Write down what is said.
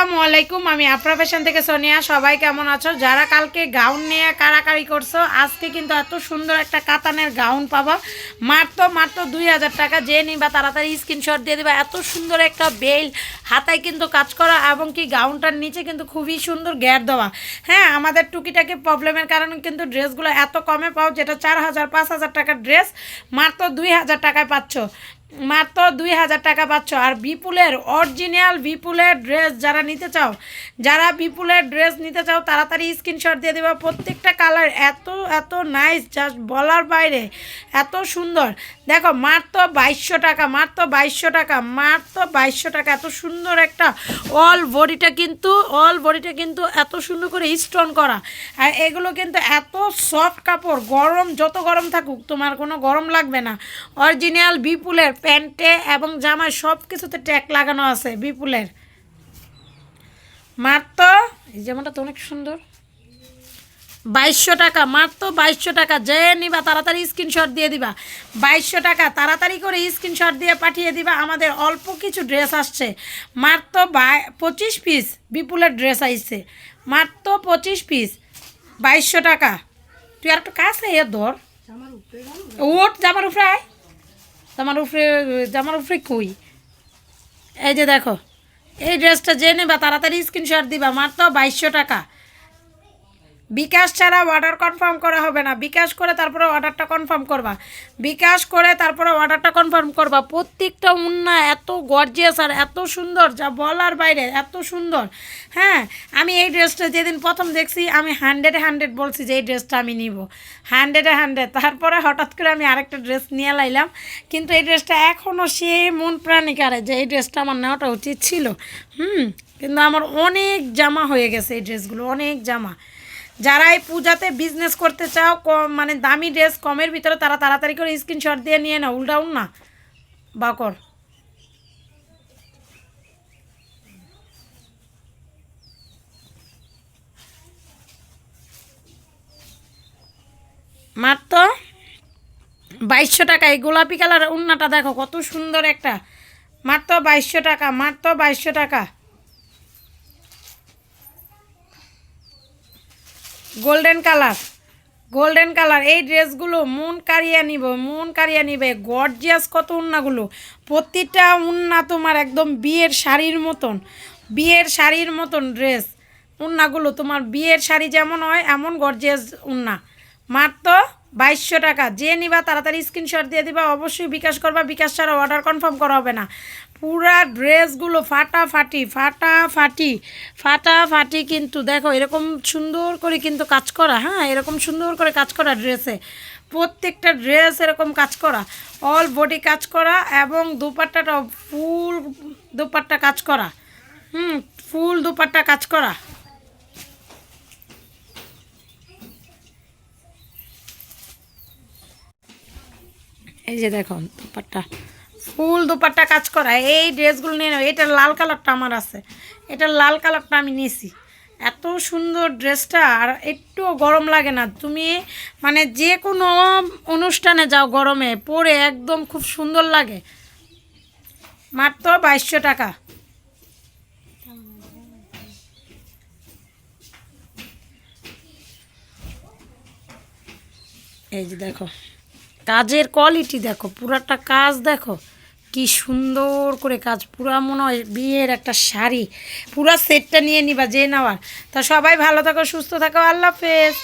আসসালামু আলাইকুম, আমি আফরা ফ্যাশন থেকে সোনিয়া। সবাই কেমন আছো? যারা কালকে গাউন নিয়ে কারাকারি করছ, আজকে কিন্তু এত সুন্দর একটা কাতানের গাউন পাবা। মাত্র মাত্র দুই হাজার টাকা। যে নিবা তাড়াতাড়ি স্ক্রিনশট দিয়ে দিবা। এত সুন্দর একটা বেল হাতায় কিন্তু কাজ করা এবং কি গাউনটার নিচে কিন্তু খুবই সুন্দর গ্যার দেওয়া। হ্যাঁ আমাদের টুকিটাকি প্রবলেমের কারণে কিন্তু ড্রেসগুলো এত কমে পাও, যেটা চার হাজার, পাঁচ হাজার টাকার ড্রেস। মাত্র দুই হাজার টাকায় পাচ্ছ। মাত্র দুই হাজার টাকা পাচ্ছ। আর বিপুলের অরিজিনাল বিপুলের ড্রেস যারা নিতে চাও, যারা বিপুলের ড্রেস নিতে চাও, তাড়াতাড়ি স্ক্রিনশট দিয়ে দেবা। প্রত্যেকটা কালার এত এত নাইস জাস্ট বলার বাইরে, এত সুন্দর। দেখো, মাত্র বাইশশো টাকা, মাত্র বাইশশো টাকা, মাত্র বাইশশো টাকা। এত সুন্দর একটা অল বডিটা কিন্তু অল বডিটা কিন্তু এত সুন্দর করে স্টোন করা। আর এগুলো কিন্তু এত সফট কাপড়, গরম, যত গরম থাকুক, তোমার কোনো গরম লাগবে না। অরিজিনাল বিপুলের প্যান্টে এবং জামায় সব কিছুতে ট্যাগ লাগানো আছে বিপুলের। মাত্র এই জামাটা তো অনেক সুন্দর। বাইশশো টাকা মাত্র বাইশশো টাকা। যে নিবা তাড়াতাড়ি স্ক্রিনশট দিয়ে দিবা। বাইশশো টাকা তাড়াতাড়ি করে স্ক্রিনশট দিয়ে পাঠিয়ে দিবা। আমাদের অল্প কিছু ড্রেস আসছে। মাত্র বাই পঁচিশ পিস বিপুলের ড্রেস আইছে। মাত্র পঁচিশ পিস বাইশশো টাকা। তুই আর একটু কাছে এ ধর। ওট জামার উপরে আয়। জামার উপরে জামার উপরে কই? এই যে দেখো, এই ড্রেসটা যে নেবা, তাড়াতাড়ি স্ক্রিনশট দিবা, মাত্র বাইশশো টাকা। বিকাশ ছাড়া অর্ডার কনফার্ম করা হবে না। বিকাশ করে তারপরে অর্ডারটা কনফার্ম করবা। বিকাশ করে তারপরে অর্ডারটা কনফার্ম করবা। প্রত্যেকটা উন্না এত গর্জিয়াস আর এত সুন্দর, যা বলার বাইরে, এত সুন্দর। হ্যাঁ আমি এই ড্রেসটা যেদিন প্রথম দেখছি, আমি হান্ড্রেডে হান্ড্রেড বলছি যে এই ড্রেসটা আমি নিব। হান্ড্রেডে হান্ড্রেড তারপরে হঠাৎ করে আমি আরেকটা ড্রেস নিয়ে লাইলাম। কিন্তু এই ড্রেসটা এখনও সে মন প্রাণী কারে যে এই ড্রেসটা আমার নেওয়াটা উচিত ছিল। হুম, কিন্তু আমার অনেক জামা হয়ে গেছে এই ড্রেসগুলো অনেক জামা। যারা এই পূজাতে বিজনেস করতে চাও, কম মানে দামি ড্রেস কমের ভিতরে তারা তাড়াতাড়ি করে স্ক্রিনশট দিয়ে নিয়ে নাও। উল্টাউন না। বাকর মাত্র বাইশশো টাকা। এই গোলাপি কালার উন্নাটা দেখো, কত সুন্দর একটা। মাত্র বাইশশো টাকা, মাত্র বাইশশো টাকা। গোল্ডেন কালার গোল্ডেন কালার এই ড্রেসগুলো মন কারিয়া নিব মন কারিয়া নিবে গর্জিয়াস কত উন্নাগুলো। প্রতিটা উন্না তোমার একদম বিয়ের শাড়ির মতন। বিয়ের শাড়ির মতন ড্রেস উন্নাগুলো তোমার বিয়ের শাড়ি যেমন হয়, এমন গর্জিয়াস উন্না। মাত্র বাইশশো টাকা। যে নিবা তাড়াতাড়ি স্ক্রিনশট দিয়ে দিবা, অবশ্যই বিকাশ করবা। বিকাশ ছাড়া অর্ডার কনফার্ম করা হবে না। পুরা ড্রেসগুলো ফাটাফাটি ফাটাফাটি ফাটাফাটি কিন্তু দেখো, এরকম সুন্দর করে কিন্তু কাজ করা হ্যাঁ এরকম সুন্দর করে কাজ করা ড্রেসে। প্রত্যেকটা ড্রেস এরকম কাজ করা। অল বডি কাজ করা এবং দুপাট্টাটা ফুল দুপাট্টা কাজ করা। হুম ফুল দুপাট্টা কাজ করা। এই যে দেখো, দুপাট্টা। ফুল দুপাট্টা কাজ করা। এই ড্রেসগুলো নিয়ে নাও। এটার লাল কালারটা আমার আছে। এটার লাল কালারটা আমি নিয়েছি। এত সুন্দর ড্রেসটা, আর একটু গরম লাগে না। তুমি মানে যে কোনো অনুষ্ঠানে যাও গরমে, পরে একদম খুব সুন্দর লাগে। মাত্র বাইশশো টাকা। এই যে দেখো কাজের কোয়ালিটি দেখো, পুরাটা কাজ দেখো, কি সুন্দর করে কাজ, পুরা মনে হয় বিয়ের একটা শাড়ি, পুরা সেটটা নিয়ে নিবা, যে নেওয়ার। তা সবাই ভালো থাকো, সুস্থ থাকো, আল্লাহ হাফেজ।